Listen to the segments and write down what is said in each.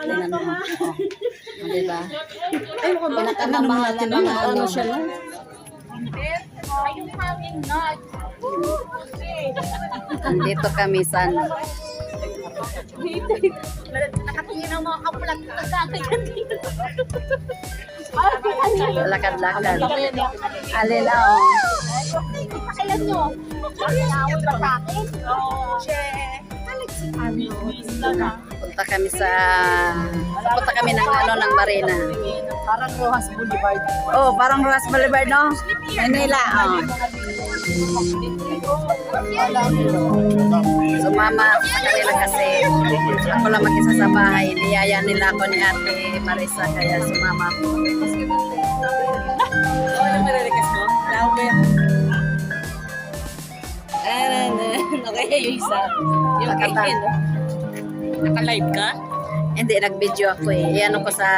Tingnan mo. Oh. Oh, diba? Ay, mukhang bakit ano naman Pinakamahal natin na mga Ano ano. siya nun? Andito kami sa ano. Nakatingin ang mga kapulat na kagagay dito. Lakad-lakad. Alin oh. Pakailan nyo. Nakawal ba sa akin? Che. Punta kami sa punta kami ng ano ng Marina. Parang Rojas Boulevard. Oh, parang Rojas Boulevard no? Manila. Oh. Sumama ako sa kanila kasi ako lang mag-isa sa bahay. Niyaya nila ako ni Ate Marisa kaya sumama ako. Ano mariregas mo? Flower. Ano, okay, yung isa. Yung Nakata- Ken. Naka-live ka? Hindi, nag-video ako eh. Yan ko sa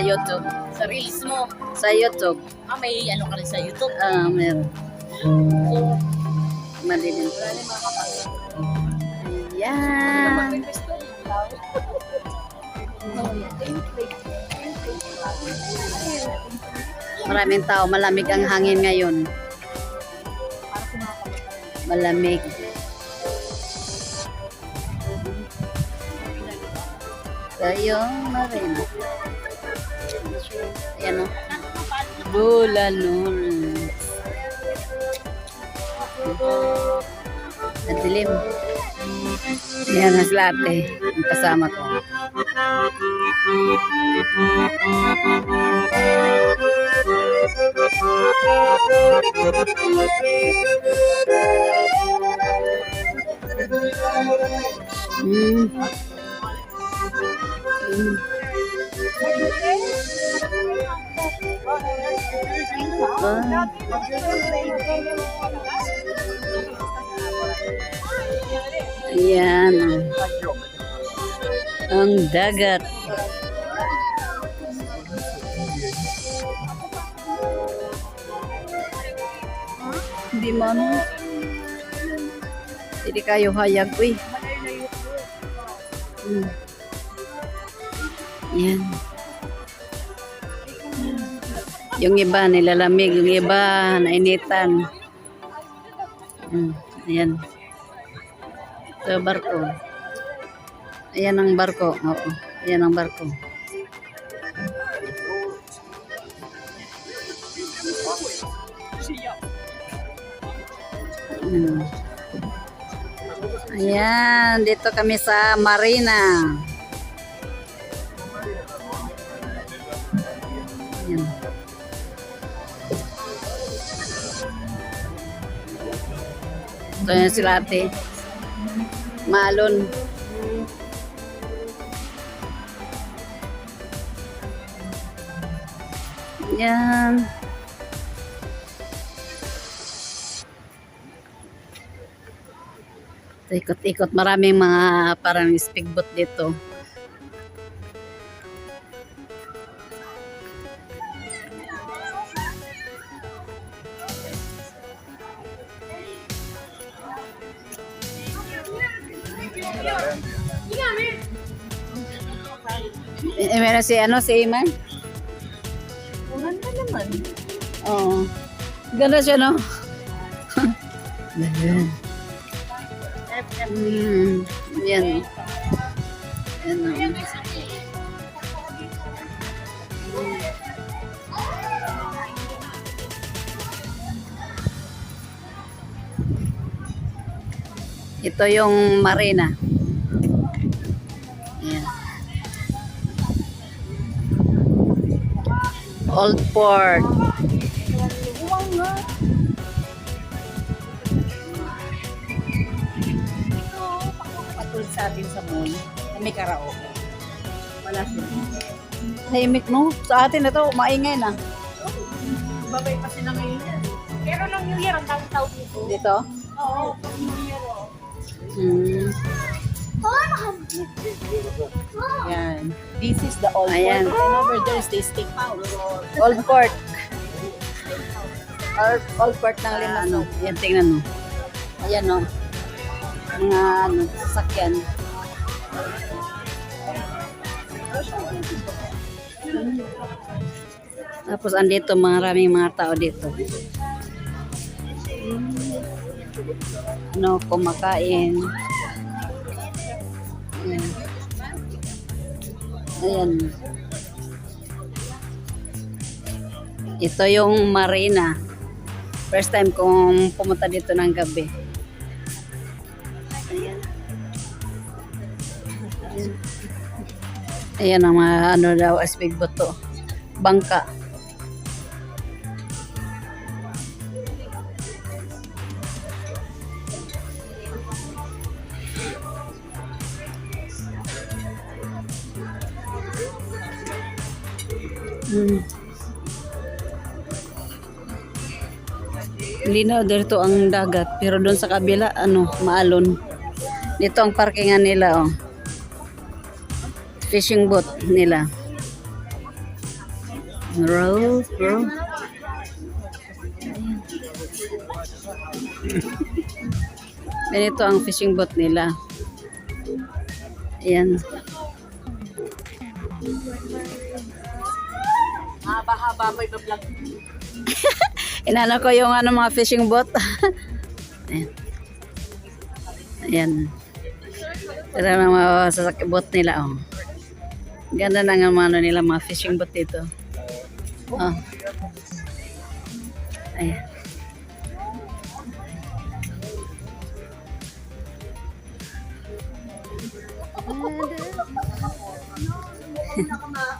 YouTube. Sa reels mo. Sa YouTube. Ah, may ano ka rin sa YouTube. Ah, meron. Madilim. Ayan. Maraming tao. Malamig ang hangin ngayon. Malamig. Tayo marina. Ayan o. Bulanul. Ang dilim. Yan ang. Ang kasama ko. Mm. Ah. Ayan. Ang dagat. Hindi man. Hindi kayo hayag. Uy. Hmm. Yan. Yung iba nilalamig, yung iba nainitan. Hmm. Ayan. Ito barko. Ayan ang barko. Oo. Ayan ang barko. Hmm. Ayan, dito kami sa Marina. Ito yung sila ate. Malon. Yan. Ikot-ikot. Maraming mga parang speedboat dito. Eh, meron si ano, si Iman? Ganda naman. Oo. Ganda siya, no? Ganyan. Mm, yan. Yan, no? Ito yung marina. Old Port. Patulad sa atin sa mall, na may karaoke. Wala siya. Tahimik no? Sa atin ito, maingay na. Babay pa sila ngayon yan. Pero nung New Year, ang daming tao dito. Dito? Oo, New Year. Hmm. Yan. This is the old Ayan. port. And over there is the steakhouse. Old Port. Old, old Port ng Limas. Ano? Yan, tingnan mo. Ayan no. Mga ano, sasakyan. Tapos andito maraming mga tao dito. Ano, kumakain. Ayan. Ayan. Ito yung marina. First time kong pumunta dito ng gabi. Ayan. Ayan. Ang mga ano daw, asbig buto. Bangka. Hmm. Dito ang dagat pero doon sa kabila ano maalon. Dito ang parkingan nila oh. Fishing boat nila. Row, row. Ganito ang fishing boat nila. Ayan. Pa yung vlog. Inano ko yung ano mga fishing boat. Ayan. Ayan. Ito na mga sasakyan boat nila. Oh. Ganda na nga mga ano nila mga fishing boat dito. Oh. Ayan. Ayan,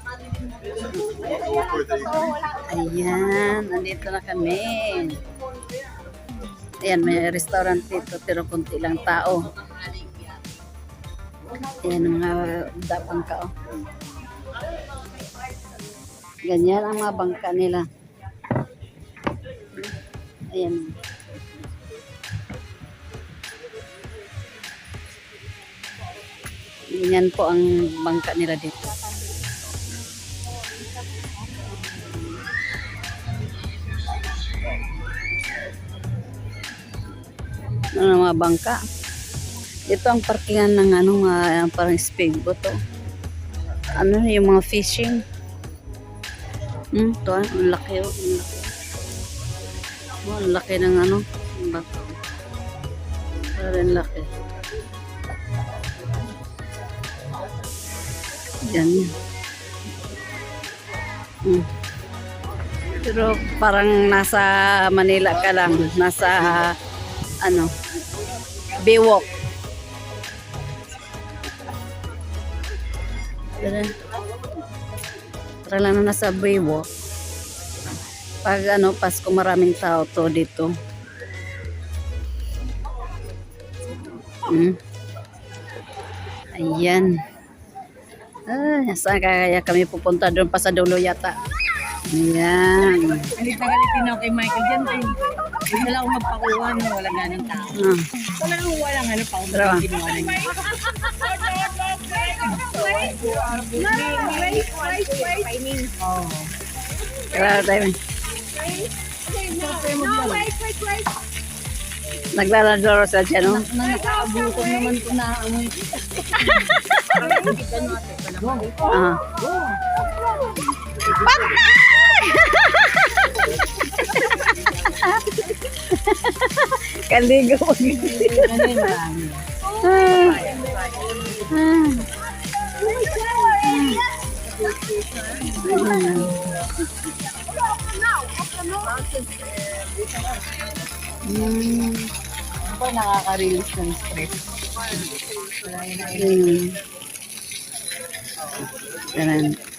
nandito na kami. Ayan, may restaurant dito, pero konti lang tao. Ayan, mga da- bangka, oh. Ganyan ang mga bangka nila. Ayan. Ganyan po ang bangka nila dito. Ano, mga bangka. Ito ang parkingan ng ano, mga parang speedboat to. Ano, yung mga fishing. Hmm, ito, ah, ang laki oh, ang laki. Oh, ang laki ng ano, ang bato. Parang laki. Yan. Hmm. Pero parang nasa Manila ka lang, nasa ano, Baywalk. Tara. Lang na nasa Baywalk. Pag ano, Pasko maraming tao to dito. Hmm. Ayan. Ah, saan kaya kami pupunta doon pa sa dulo yata. Ayan. Galit na galit din ako kay Michael dyan. Tay. Hindi na ako magpakuha nung wala ganang tao. Ah, Wala nang walang ano pa. Tara. Kung ginawa na niya. Oh. tara tayo. No, wait, wait, wait. Naglalaro sila dyan, no? Na nakaabutan naman ko na amoy. Kita natin. Kaligo. Ano yung marami? Ah. Ah. Mm. Ano ba nakaka-release ng stress? Mm. Ganun.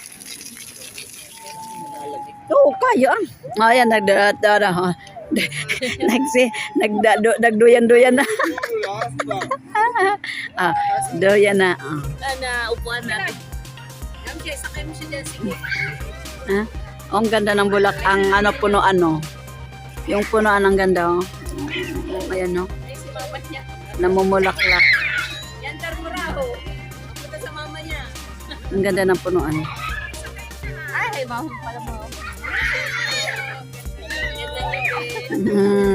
Oo, kaya. Ayan, nagdada. Nagsi, nagdado, nagduyan-duyan na. ah, doyan na. Ah. Sana, upuan natin. Ang kaya, sakay mo si Jessica. Ha? Oh, ang ganda ng bulak. Ang ano, puno ano. Yung punoan ang ganda. Oh. Ayan, no? Namumulaklak. Yan, Darmuraho. Punta sa mama niya. Ang ganda ng punuan. Ay, mahal pala mo. Mm.